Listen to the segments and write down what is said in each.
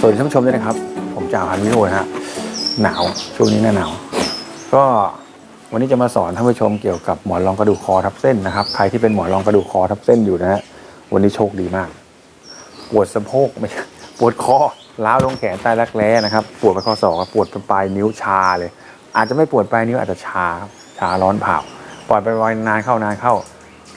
สวัสดีท่านผู้ชมด้วยนะครับ ผมจ่าพันวิโรจน์นะฮะหนาวช่วงนี้หน้าหนาว ก็วันนี้จะมาสอนท่านผู้ชมเกี่ยวกับหมอนรองกระดูกคอทับเส้นนะครับ ใครที่เป็นหมอนรองกระดูกคอทับเส้นอยู่นะฮะวันนี้โชคดีมาก ปวดสะโพกไม่ปวดคอล้าวลงแขนใต้รักแร้นะครับ ปวดไปข้อศอกปวดไปปลายนิ้วชาเลย อาจจะไม่ปวดปลายนิ้วอาจจะชาชาร้อนเผาปล่อยไปวันนานเข้านานเข้า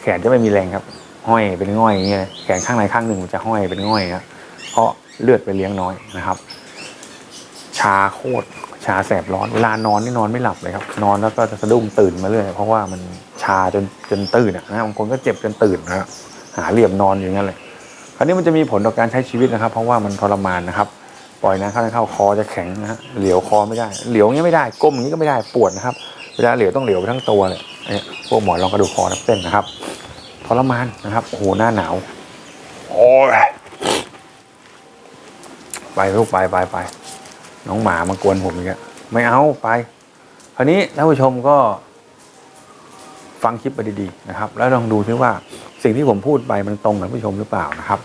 แขนจะไม่มีแรงครับ ห้อยเป็นง่อยอย่างเงี้ยแขนข้างในข้างหนึ่งมันจะห้อยเป็นง่อยนะ เพราะเลือดไปเลี้ยงน้อยนะครับ ชาโคตรชาแสบร้อนเวลานอนนี่นอนไม่หลับเลยครับ นอนแล้วก็จะสะดุ้งตื่นมาเรื่อยเพราะว่ามันชาจนจนตื่นอะนะบางคนก็เจ็บจนตื่นนะครับหาเหลี่ยมนอนอยู่างนั้นเลยคราวนี้มันจะมีผลต่อการใช้ชีวิตนะครับ เพราะว่ามันทรมานนะครับ ปล่อยน้ำเข้าเข้าคอจะแข็งนะฮะเหลียวคอไม่ได้ เหลียวอย่างนี้ไม่ได้ก้มอย่างนี้ก็ไม่ได้ปวดนะครับเวลาเหลียวต้องเหลียวไปทั้งตัวเลยเนี่ยพวกหมอนรองกระดูกคอทับเส้นนะครับทรมานนะครับโอ้โหหน้าหนาวโอ้ย ไปลูกไปไปไปน้องหมามากวนผมอีกแล้วไม่เอาไป คราวนี้ท่านผู้ชมก็ฟังคลิปไปดีๆนะครับ แล้วลองดูซิว่าสิ่งที่ผมพูดไปมันตรงกับท่านผู้ชมหรือเปล่านะครับ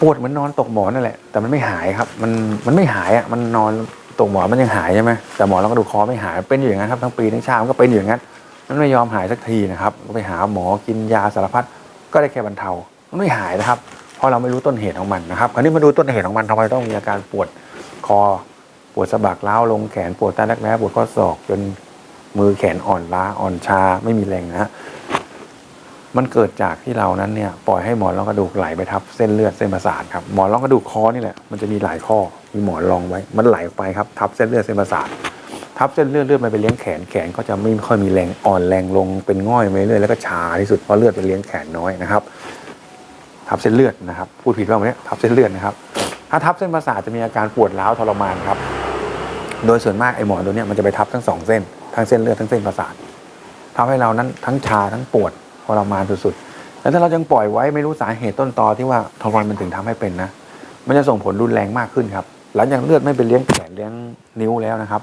ปวดเหมือนนอนตกหมอนนั่นแหละ แต่มันไม่หายครับ มันมันไม่หายอะมันนอนตกหมอนมันยังหายใช่ไหมแต่หมอนรองกระดูคอไม่หายเป็นอยู่อย่างนั้นครับทั้งปีทั้งชาติมันก็เป็นอยู่อย่างนั้นมันไม่ยอมหายสักทีนะครับก็ไปหาหมอกินยาสารพัดก็ได้แค่บรรเทามันไม่หายนะครับ เพราะเราไม่รู้ต้นเหตุของมันนะครับคราวนี้มาดูต้นเหตุของมันทำไมต้องมีอาการปวดคอปวดสะบักล้าวลงแขนปวดใต้รักแร้ปวดข้อศอกจนมือแขนอ่อนล้าอ่อนชาไม่มีแรงนะฮะมันเกิดจากที่เรานั้นเนี่ยปล่อยให้หมอนรองกระดูกไหลไปทับเส้นเลือดเส้นประสาทครับหมอนรองกระดูกคอนี่แหละมันจะมีหลายข้อมีหมอนรองไว้ มันไหลไปครับทับเส้นเลือดเส้นประสาททับเส้นเลือดเลือดมันไปเลี้ยงแขนแขนก็จะไม่ค่อยมีแรงอ่อนแรงลงเป็นง่อยไปเรื่อยแล้วก็ชาที่สุดเพราะเลือดไปเลี้ยงแขนน้อยนะครับ ทับเส้นเลือดนะครับ พูดผิดว่าวันนี้ทับเส้นเลือดนะครับ ถ้าทับเส้นประสาทจะมีอาการปวดร้าวทรมานครับ โดยส่วนมากไอ้หมอนตัวนี้มันจะไปทับทั้งสองเส้น ทั้งเส้นเลือดทั้งเส้นประสาททำให้เรานั้นทั้งชาทั้งปวดทรมานสุดๆ แล้วถ้าเรายังปล่อยไว้ไม่รู้สาเหตุต้นตอที่ว่าทรมานมันถึงทำให้เป็นนะ มันจะส่งผลรุนแรงมากขึ้นครับ หลังจากเลือดไม่ไปเลี้ยงแขนเลี้ยงนิ้วแล้วนะครับ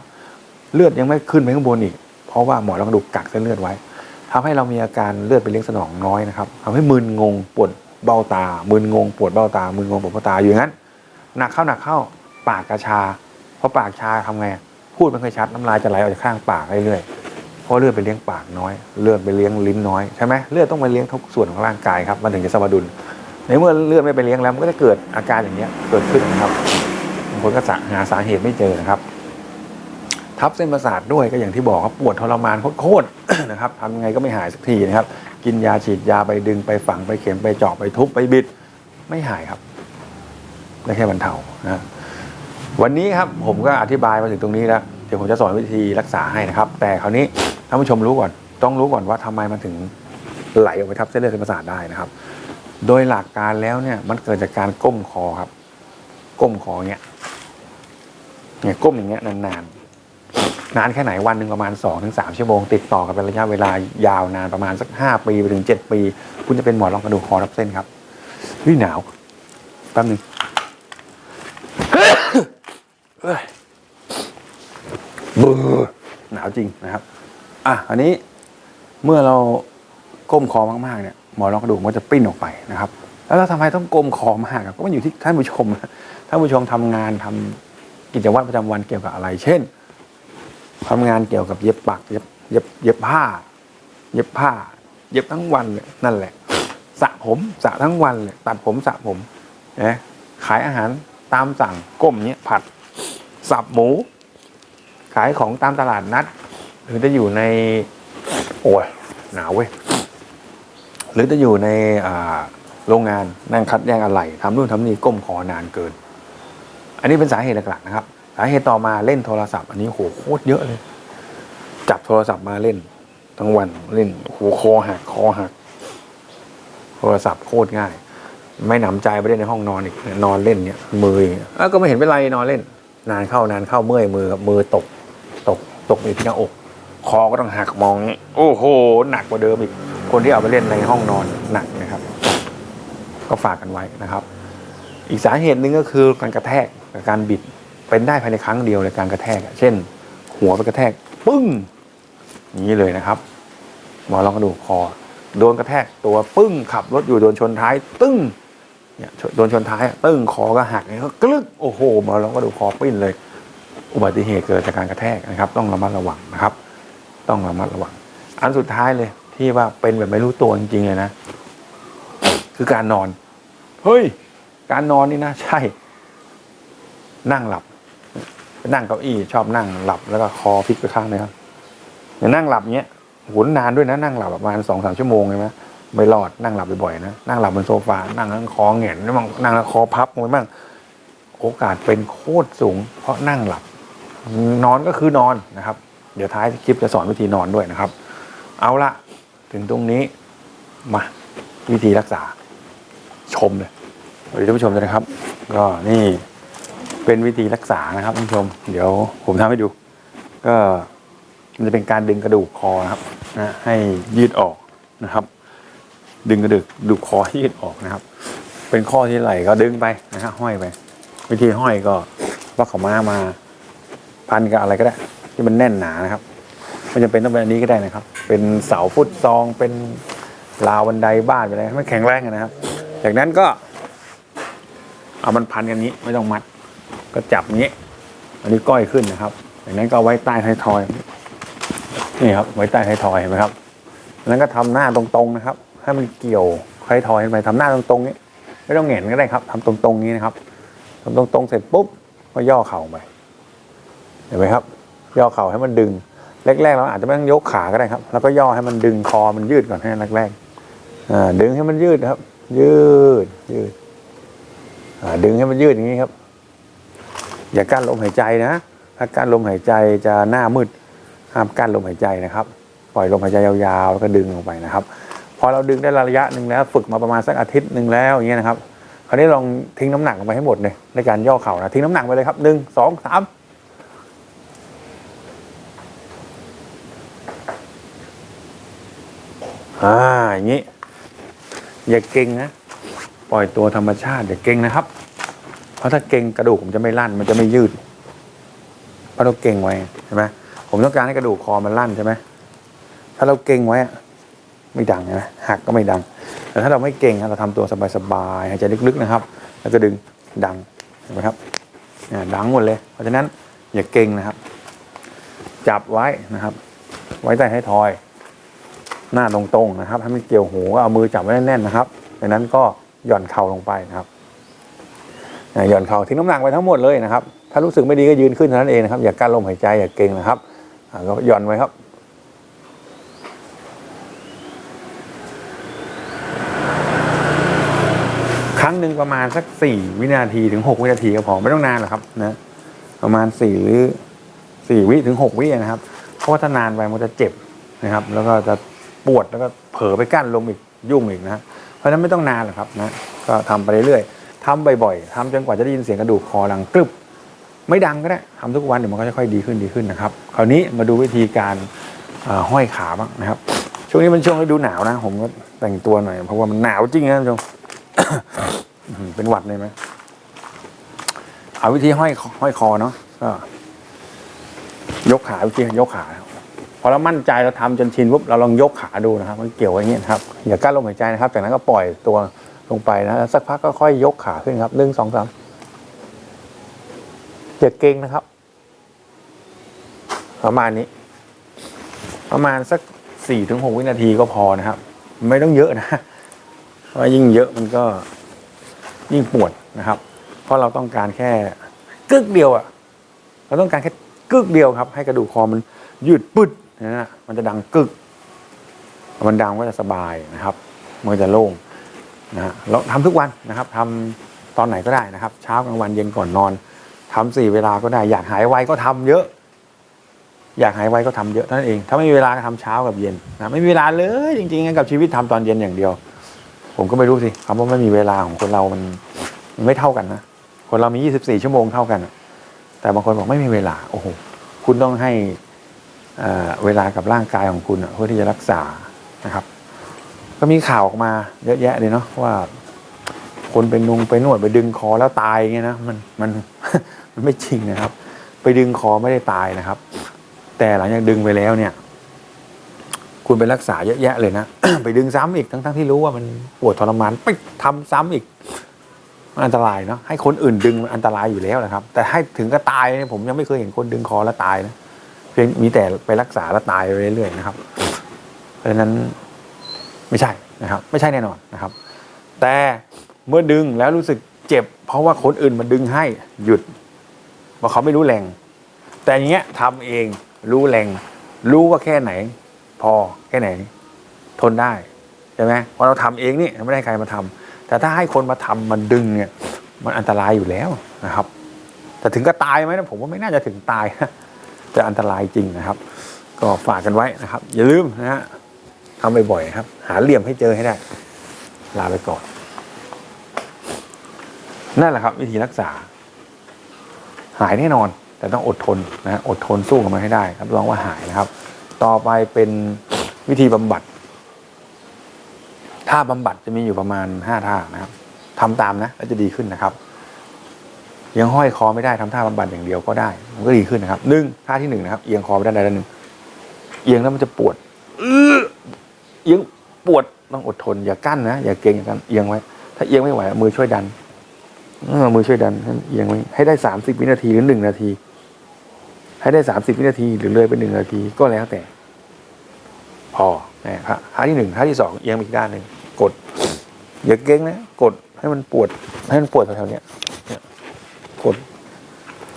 เลือดยังไม่ขึ้นไปข้างบนอีก เพราะว่าหมอนรองกระดูกกักเส้นเลือดไว้ทำให้เรามีอาการเลือดไปเลี้ยงสนองน้อยนะครับทำให้มึนงงปวด เบ้าตามึนงงปวดเบ้าตามึนงงปวดเบ้าตาอยู่งั้นหนักเข้าหนักเข้าปากกระชาพอปากชาทำไงพูดไม่ค่อยชัดน้ำลายจะไหลออกจากข้างปากเรื่อยๆเพราะเลือดไปเลี้ยงปากน้อยเลือดไปเลี้ยงลิ้นน้อยใช่ไหมเลือดต้องไปเลี้ยงทุกส่วนของร่างกายครับมันถึงจะสมดุลในเมื่อเลือดไม่ไปเลี้ยงแล้วมันก็จะเกิดอาการอย่างเนี้ยเกิดขึ้นนะครับบางคนก็หาสาเหตุไม่เจอนะครับ ทับเส้นประสาทด้วยก็อย่างที่บอกครับปวดทรมานโคตรๆนะครับทำยังไงก็ไม่หายสักทีนะครับ กินยาฉีดยาไปดึงไปฝังไปเข็มไปเจาะไปทุบไปบิด ไม่หายครับได้แค่บรรเทานะวันนี้ครับผมก็อธิบายมาถึงตรงนี้แล้วเดี๋ยวผมจะสอนวิธีรักษาให้นะครับ แต่คราวนี้ท่านผู้ชมรู้ก่อน ต้องรู้ก่อนว่าทำไมมันถึงไหลออกไปทับเส้นเลือดเส้นประสาทได้นะครับ โดยหลักการแล้วเนี่ยมันเกิดจากการก้มคอครับ ก้มคอเงี้ยเนี่ยก้มอย่างเงี้ยนานๆ นานแค่ไหนวันหนึ่งประมาณ2อถึงสชั่วโมง ติดต่อกันเป็นระยะเวลายาวนานประมาณสัก 5 ปีไปถึง 7 ปี คุณจะเป็นหมอนรองกระดูกคอทับเส้นครับเฮ้ยหนาวแป๊บนึงเบื่อหนาวจริงนะครับ อะอันนี้เมื่อเราก้มคอมากๆเนี่ยหมอนรองกระดูกมันจะปิ้นออกไปนะครับ แล้วเราทำไมต้องก้มคอมากก็มันอยู่ที่ท่านผู้ชมท่านผู้ชมทำงานทำกิจวัตรประจำวันเกี่ยวกับอะไร เช่น ทำงานเกี่ยวกับเย็บปักเย็บเย็บเย็บผ้า เย็บผ้า เย็บทั้งวันเลยนั่นแหละสระผมสระทั้งวันเลยตัดผมสระผมนะขายอาหารตามสั่งก้มเนี้ยผัดสับหมู ขายของตามตลาดนัด หรือจะอยู่ใน โอ้ยหนาวเว้ยหรือจะอยู่ในโรงงานนั่งคัดแยกอะไรทำนู่นทำนี่ก้มคอนานเกิน อันนี้เป็นสาเหตุหลักๆนะครับ สาเหตุต่อมาเล่นโทรศัพท์ อันนี้โหโคตรเยอะเลย จับโทรศัพท์มาเล่น ทั้งวันเล่นโหคอหักคอหัก โทรศัพท์โคตรง่าย ไม่หนำใจไปเล่นในห้องนอนอีกนอนเล่นเนี่ยมืออย่างเงี้ยก็ไม่เห็นเป็นไรนอนเล่น นานเข้านานเข้าเมื่อยมือกับมือตก ตกตกอยู่ที่หน้าอก คอก็ต้องหักมองนี้โอ้โห หนักกว่าเดิมอีกคนที่เอาไปเล่นในห้องนอนหนักนะครับ ก็ฝากกันไว้นะครับ อีกสาเหตุหนึ่งก็คือการกระแทกกับการบิด เป็นได้ภายในครั้งเดียวเลยการกระแทก เช่น หัวไปกระแทกปึ้งนี้เลยนะครับหมอนรองกระดูกคอโดนกระแทกตัวปึ้งขับรถอยู่โดนชนท้าย ตึ้งเนี่ยโดนชนท้ายตึ้งคอก็หักเนี่ยก็กลึกโอ้โหหมาเราก็ดูคอปิ้นเลย อุบัติเหตุเกิดจากการกระแทกนะครับ ต้องระมัดระวังนะครับ ต้องระมัดระวัง อันสุดท้ายเลยที่ว่าเป็นแบบไม่รู้ตัวจริงๆเลยนะ คือการนอน เฮ้ย การนอนนี่นะ ใช่ นั่งหลับ ไปนั่งเก้าอี้ชอบนั่งหลับแล้วก็คอพลิกไปข้างเลยครับอย่านั่งหลับเงี้ยโหนนานด้วยนะนั่งหลับประมาณสองสามชั่วโมงเลยไหมไม่รอดนั่งหลับบ่อยๆนะนั่งหลับบนโซฟานั่งแล้วคอเหง่นแล้างนั่งแล้วคอพับงไปบ้างโอกาสเป็นโคตรสูง เพราะนั่งหลับ นอนก็คือนอนนะครับ เดี๋ยวท้ายคลิปจะสอนวิธีนอนด้วยนะครับ เอาละถึงตรงนี้มาวิธีรักษาชมเลยสวัสดีท่านผู้ชมนะครับ ก็นี่ เป็นวิธีรักษานะครับท่านผู้ชม เดี๋ยวผมทำให้ดู ก็มันจะเป็นการดึงกระดูกคอนะครับนะให้ยืดออกนะครับ ดึงกระดูกดูคอให้ยืดออกนะครับ เป็นข้อที่ไหลก็ดึงไปนะครับห้อยไป วิธีห้อยก็ว่าเขามามาพันกับอะไรก็ได้ ที่มันแน่นหนานะครับไม่จำเป็นต้องเป็นอันนี้ก็ได้นะครับ เป็นเสาฟุตซองเป็นราวบันไดบ้านไปเลยไม่แข็งแรงนะครับ จากนั้นก็ เอามันพันกันนี้ไม่ต้องมัด ก็จับนี้อันนี้ก้อยขึ้นนะครับจากนั้นก็ไว้ใต้ท้ายทอยนี่ครับไว้ใต้ท้ายทอยเห็นไหมครับจากนั้นก็ทำหน้าตรงๆนะครับ ให้มันเกี่ยวท้ายทอยไปทำหน้าตรงๆนี้ไม่ต้องเหงนก็ได้ครับทำตรงๆนี้นะครับทำตรงๆเสร็จปุ๊บก็ย่อเข่าไปเห็นไหมครับ ย่อเข่าให้มันดึงแรกๆเราอาจจะไม่ต้องยกขาก็ได้ครับ แล้วก็ย่อให้มันดึงคอมันยืดก่อนให้แรกๆดึงให้มันยืดครับ ยืดยืดดึงให้มันยืดอย่างนี้ครับ อย่ากั้นลมหายใจนะ ถ้ากั้นลมหายใจจะหน้ามืดห้ามกั้นลมหายใจนะครับ ปล่อยลมหายใจยาวๆแล้วก็ดึงลงไปนะครับ พอเราดึงได้ระยะหนึ่งแล้ว ฝึกมาประมาณสักอาทิตย์หนึ่งแล้วอย่างเงี้ยนะครับคราวนี้ลองทิ้งน้ำหนักลงไปให้หมดเลยในการย่อเข่านะทิ้งน้ำหนักไปเลยครับหนึ่งสองสามอ่าอย่างนี้ อย่าเก่งนะ ปล่อยตัวธรรมชาติอย่าเก่งนะครับ ราะถ้าเก่งกระดูกผมจะไม่ลั่น มันจะไม่ยืดเพราะเราเก่งไว้ใช่ไหมผมต้องการให้กระดูกคอมันลั่นใช่ไหมถ้าเราเก่งไว้ไม่ดังนะหักก็ไม่ดัง แต่ถ้าเราไม่เก่งเราทำตัวสบายๆหายใจลึกๆนะครับ แล้วก็ดึงดังเห็นไหมครับดังหมดเลย เพราะฉะนั้นอย่าเก่งนะครับ จับไว้นะครับ ไว้ใต้ท้ายทอย หน้าตรงๆนะครับให้มันเกี่ยวหูก็เอามือจับไว้แน่นๆนะครับจากนั้นก็หย่อนเข่าลงไปนะครับ หย่อนเข่าทิ้งน้ำหนักไปทั้งหมดเลยนะครับ ถ้ารู้สึกไม่ดีก็ยืนขึ้นเท่านั้นเองนะครับ อย่ากั้นลมหายใจอย่าเก่งนะครับก็หย่อนไว้ครับครั้งหนึ่งประมาณสักสี่วินาทีถึงหกวินาทีก็พอไม่ต้องนานหรอกครับนะประมาณสี่หรือสี่วิถึงหกวินะครับ เพราะว่าถ้านานไปมันจะเจ็บนะครับ แล้วก็จะปวดแล้วก็เผลอไปกั้นลมอีกยุ่งอีกนะเพราะฉะนั้นไม่ต้องนานหรอกครับนะก็ทำไปเรื่อยๆ ทำบ่อยๆทำจนกว่าจะได้ยินเสียงกระดูกคอดังกรึบไม่ดังก็ได้ทำทุกวันเดี๋ยวมันก็จะค่อยดีขึ้นดีขึ้นนะครับ คราวนี้มาดูวิธีการห้อยขาบ้างนะครับ ช่วงนี้มันช่วงฤดูหนาวนะ ผมก็แต่งตัวหน่อยเพราะว่ามันหนาวจริงนะท่านผู้ชมเป็นหวัดเลยไหมเอาวิธีห้อยห้อยคอเนาะก็ยกขาวิธียกขาพอเรามั่นใจเราทำจนชินปุ๊บเราลองยกขาดูนะครับ มันเกี่ยวอย่างเงี้ยนะครับอย่ากั้นลมหายใจนะครับ จากนั้นก็ปล่อยตัว ลงไปนะแล้วสักพักก็ค่อยยกขาขึ้นครับหนึ่งสองสามอย่าเก่งนะครับ ประมาณนี้ ประมาณสักสี่ถึงหกวินาทีก็พอนะครับ ไม่ต้องเยอะนะเพราะว่ายิ่งเยอะมันก็ยิ่งปวดนะครับ เพราะเราต้องการแค่กึกเดียวอะ่ะเราต้องการแค่กึกเดียวครับ ให้กระดูกคอมันยืดปึ๊ดนะฮะมันจะดังกึก มันดังก็จะสบายนะครับ มันจะโล่ง นะฮะเราทำทุกวันนะครับทำตอนไหนก็ได้นะครับ เช้ากลางวันเย็นก่อนนอนทำสี่เวลาก็ได้ อยากหายไวก็ทำเยอะ อยากหายไวก็ทำเยอะท่านั้นเอง ถ้าไม่มีเวลาก็ทำเช้ากับเย็นนะไม่มีเวลาเลยจริงๆกับชีวิตทำตอนเย็นอย่างเดียว ผมก็ไม่รู้สิคำว่าไม่มีเวลาของคนเรามันมันไม่เท่ากันนะคนเรามี 24 ชั่วโมงเท่ากัน แต่บางคนบอกไม่มีเวลาโอ้โหคุณต้องให้เวลากับร่างกายของคุณเพื่อที่จะรักษานะครับ ก็มีข่าวออกมาเยอะแยะเลยเนาะว่า คนไปนุงไปนวดไปดึงคอแล้วตายอย่างเงี้ยนะมันมันมันไม่จริงนะครับ ไปดึงคอไม่ได้ตายนะครับ แต่หลังจากดึงไปแล้วเนี่ย คุณไปรักษาเยอะแยะเลยนะไปดึงซ้ำอีกทั้งๆที่รู้ว่ามันปวดทรมานไปทำซ้ำอีกอันตรายเนาะให้คนอื่นดึงอันตรายอยู่แล้วนะครับ แต่ให้ถึงก็ตายเนี่ยผมยังไม่เคยเห็นคนดึงคอแล้วตายนะเพียงมีแต่ไปรักษาแล้วตายไปเรื่อยๆนะครับ เพราะฉะนั้น ไม่ใช่นะครับ ไม่ใช่แน่นอนนะครับ แต่เมื่อดึงแล้วรู้สึกเจ็บ เพราะว่าคนอื่นมาดึงให้หยุดเพราะเขาไม่รู้แรง แต่อย่างเงี้ยทำเองรู้แรง รู้ว่าแค่ไหน พอแค่ไหน ทนได้ใช่ไหมพอเราทำเองนี่ไม่ได้ใครมาทำแต่ถ้าให้คนมาทำมันดึงเนี่ย มันอันตรายอยู่แล้วนะครับ แต่ถึงก็ตายไหมนะผมว่าไม่น่าจะถึงตายนะอันตรายจริงนะครับ ก็ฝากกันไว้นะครับ อย่าลืมนะฮะ ทำบ่อยๆครับ หาเหลี่ยมให้เจอให้ได้ ลาไปก่อน นั่นแหละครับ วิธีรักษา หายแน่นอน แต่ต้องอดทนนะอดทนสู้กับมันให้ได้รับรองว่าหายนะครับ ต่อไปเป็นวิธีบำบัดท่าบำบัดจะมีอยู่ประมาณห้าท่านะครับทำตามนะแล้วจะดีขึ้นนะครับยังห้อยคอไม่ได้ทำท่าบำบัดอย่างเดียวก็ได้ มันก็ดีขึ้นนะครับหนึ่งท่าที่หนึ่งนะครับ เอียงคอไปด้านใดด้านหนึ่งเอียงแล้วมันจะปวดอื้อ เอียงปวดต้องอดทน อย่ากั้นนะอย่าเกรงอย่ากั้นเอียงไว้ ถ้าเอียงไม่ไหวมือช่วยดันมือช่วยดันเอียงไว้ให้ได้สามสิบวินาทีหรือหนึ่งนาที ให้ได้สามสิบวินาทีหรือเลยไปหนึ่งนาทีก็แล้วแต่ พอนะครับท่าที่หนึ่งท่าที่สองเอียงไปอีกด้านหนึ่งกด อย่าเก่งนะกดให้มันปวด ให้มันปวดแถวๆนี้กด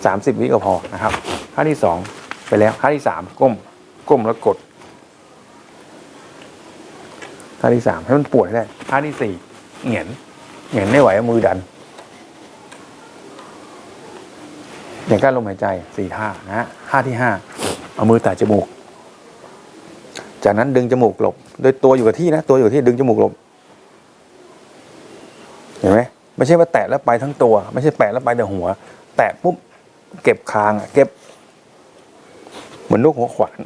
สามสิบวิก็พอนะครับท่าที่สองไปแล้วท่าที่สามก้มก้มแล้วกด ท่าที่สามให้มันปวดได้ท่าที่สี่เหงียนเหงียนไม่ไหวเอามือดัน อย่างการลมหายใจสี่ท่านะฮะท่าที่ห้าเอามือแตะจมูก จากนั้นดึงจมูกหลบ โดยตัวอยู่กับที่นะ ตัวอยู่ที่ดึงจมูกหลบ เห็นไหมไม่ใช่ว่าแตะแล้วไปทั้งตัว ไม่ใช่แปะแล้วไปแต่หัว แตะปุ๊บเก็บคางอะเก็บเหมือนนกหัวขวาน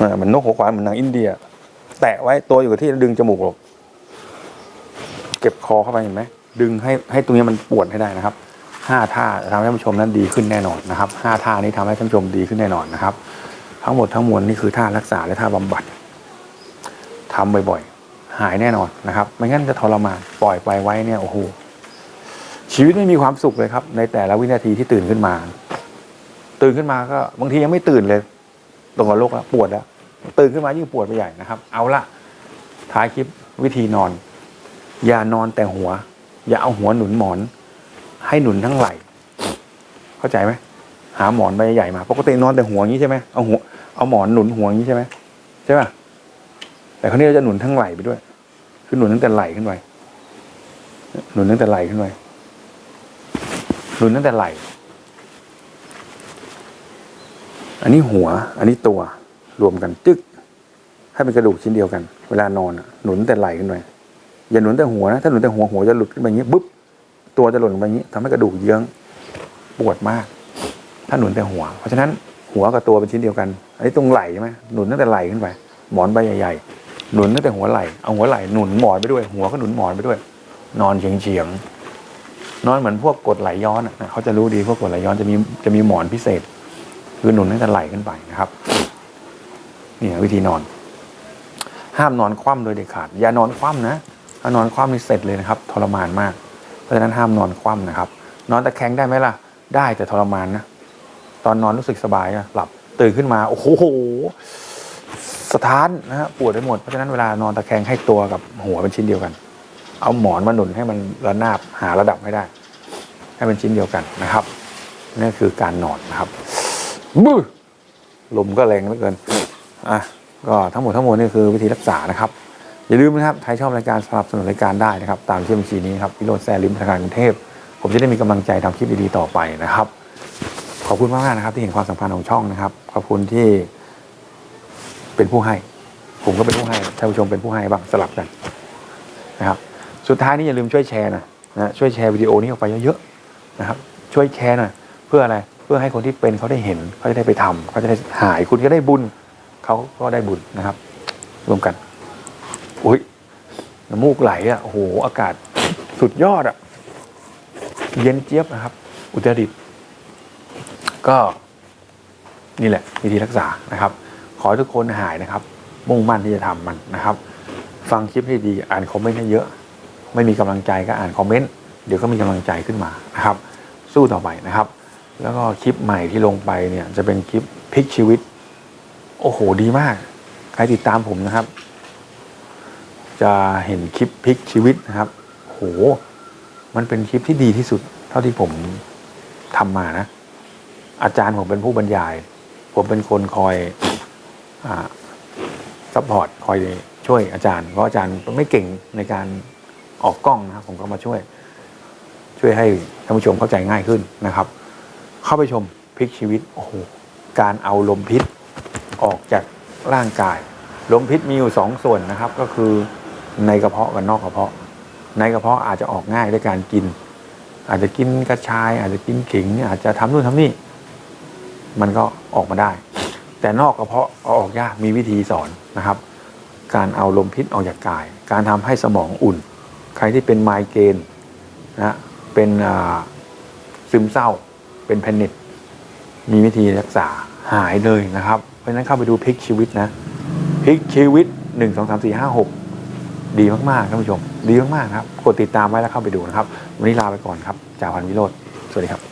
อ่าเหมือนนกหัวขวานเหมือนนางอินเดีย แตะไว้ตัวอยู่กับที่ดึงจมูกหลบเก็บคอเข้าไปเห็นไหมดึงให้ให้ตรงนี้มันปวดให้ได้นะครับห้าท่าทำให้ท่านผู้ชมนั้นดีขึ้นแน่นอนนะครับห้าท่านี้ทำให้ท่านผู้ชมดีขึ้นแน่นอนนะครับ ทั้งหมดทั้งมวลนี่คือท่ารักษาและท่าบำบัดทำบ่อยๆ หายแน่นอนนะครับ ไม่งั้นจะทรมานปล่อยไปไว้เนี่ยโอ้โหชีวิตไม่มีความสุขเลยครับ ในแต่ละวินาทีที่ตื่นขึ้นมา ตื่นขึ้นมาก็บางทียังไม่ตื่นเลยตรงกับโรคแล้วปวดแล้ว ตื่นขึ้นมายิ่งปวดไปใหญ่นะครับ เอาละท้ายคลิปวิธีนอน อย่านอนแต่หัว อย่าเอาหัวหนุนหมอน ให้หนุนทั้งไหล่เข้าใจไหมหาหมอนใบใหญ่มาปกตินอนแต่หัวอย่างนี้ใช่ไหมเอาหัวเอาหมอนหนุนหัวอย่างนี้ใช่ไหมใช่ป่ะแต่คราวนี้เราจะหนุนทั้งไหล่ไปด้วย คือหนุนตั้งแต่ไหล่ขึ้นไปหนุนตั้งแต่ไหล่ขึ้นไปหนุนตั้งแต่ไหล่อันนี้หัว อันนี้ตัว รวมกันจึ๊กให้เป็นกระดูกชิ้นเดียวกัน เวลานอนหนุนแต่ไหล่ขึ้นไปอย่าหนุนแต่หัวนะถ้าหนุนแต่หัวหัวจะหลุดขึ้นไปอย่างนี้ปุ๊บตัวจะหล่นลงไปอย่างนี้ทำให้กระดูกเยื้องปวดมาก ถ้าหนุนแต่หัว เพราะฉะนั้นหัวกับตัวเป็นชิ้นเดียวกันอันนี้ตรงไหล่ใช่ไหมหนุนตั้งแต่ไหล่ขึ้นไปหมอนใบใหญ่ๆหนุนตั้งแต่หัวไหล่เอาหัวไหล่หนุนหมอนไปด้วย หัวก็หนุนหมอนไปด้วย นอนเฉียงๆนอนเหมือนพวกกดไหลย้อนอะเขาจะรู้ดีพวกกดไหลย้อนจะมีจะมีหมอนพิเศษ คือหนุนตั้งแต่ไหล่ขึ้นไปนะครับ นี่วิธีนอน ห้ามนอนคว่ำโดยเด็ดขาด อย่านอนคว่ำนะถ้านอนคว่ำนี่เสร็จเลยนะครับ ทรมานมาก เพราะฉะนั้นห้ามนอนคว่ำนะครับ นอนตะแคงได้ไหมล่ะ ได้แต่ทรมานนะ ตอนนอนรู้สึกสบายอะหลับตื่นขึ้นมา โอ้โหสถานนะฮะปวดไปหมด เพราะฉะนั้นเวลานอนตะแคงให้ตัวกับหัวเป็นชิ้นเดียวกัน เอาหมอนมาหนุนให้มันระนาบหาระดับให้ได้ ให้เป็นชิ้นเดียวกันนะครับนี่คือการนอนนะครับบึ้ลมก็แรงเหลือเกิน อะก็ทั้งหมดทั้งมวลนี่คือวิธีรักษานะครับ อย่าลืมนะครับใครชอบรายการสนับสนุนรายการได้นะครับ ตามชื่อบัญชีนี้ครับพิโรจน์แซลิมธนาคารกรุงเทพผมจะได้มีกำลังใจทำคลิปดีๆต่อไปนะครับ ขอบคุณมากๆนะครับที่เห็นความสำคัญของช่องนะครับ ขอบคุณที่เป็นผู้ให้ ผมก็เป็นผู้ให้ท่านผู้ชมเป็นผู้ให้บ้างสลับกันนะครับ สุดท้ายนี้อย่าลืมช่วยแชร์นะนะช่วยแชร์วิดีโอนี้ออกไปเยอะๆนะครับ ช่วยแชร์หน่อยเพื่ออะไรเพื่อให้คนที่เป็นเขาได้เห็นเขาจะได้ไปทำเขาจะได้หายคุณก็ได้บุญ เขาก็ได้บุญนะครับ รวมกันอุ้ยน้ำมูกไหลอะโอ้โหอากาศสุดยอดอะ เย็นเจี๊ยบนะครับ อุตรดิตก็นี่แหละวิธีรักษานะครับ ขอให้ทุกคนหายนะครับ มุ่งมั่นที่จะทำมันนะครับ ฟังคลิปให้ดีอ่านคอมเมนต์ให้เยอะ ไม่มีกำลังใจก็อ่านคอมเมนต์เดี๋ยวก็มีกำลังใจขึ้นมานะครับ สู้ต่อไปนะครับ แล้วก็คลิปใหม่ที่ลงไปเนี่ยจะเป็นคลิปพลิกชีวิต โอ้โหดีมาก ใครติดตามผมนะครับ จะเห็นคลิปพลิกชีวิตนะครับโหมันเป็นคลิปที่ดีที่สุด เท่าที่ผมทำมานะ อาจารย์ผมเป็นผู้บรรยาย ผมเป็นคนคอยอซัพพอร์ตคอยช่วยอาจารย์ เพราะอาจารย์ไม่เก่งในการออกกล้องนะครับผมก็มาช่วย ช่วยให้ท่านผู้ชมเข้าใจง่ายขึ้นนะครับ เข้าไปชมพลิกชีวิตโอ้โหการเอาลมพิษ ออกจากร่างกายลมพิษมีอยู่สองส่วนนะครับ ก็คือในกระเพาะกับนอกกระเพาะ ในกระเพาะอาจจะออกง่ายด้วยการกิน อาจจะกินกระชาย อาจจะกินขิง อาจจะทำนู่นทำนี่ มันก็ออกมาได้ แต่นอกกระเพาะเอาออกยากมีวิธีสอนนะครับ การเอาลมพิษออกจากกาย การทำให้สมองอุ่น ใครที่เป็นไมเกรนนะเป็นซึมเศร้า เป็นแพนิคมีวิธีรักษา หายเลยนะครับ เพราะฉะนั้นเข้าไปดูพลิกชีวิตนะพลิกชีวิตหนึ่งสองสามสี่ห้าหกดีมากๆท่านผู้ชม ดีมากๆครับ กดติดตามไว้แล้วเข้าไปดูนะครับ วันนี้ลาไปก่อนครับจ่าพันวิโรธสวัสดีครับ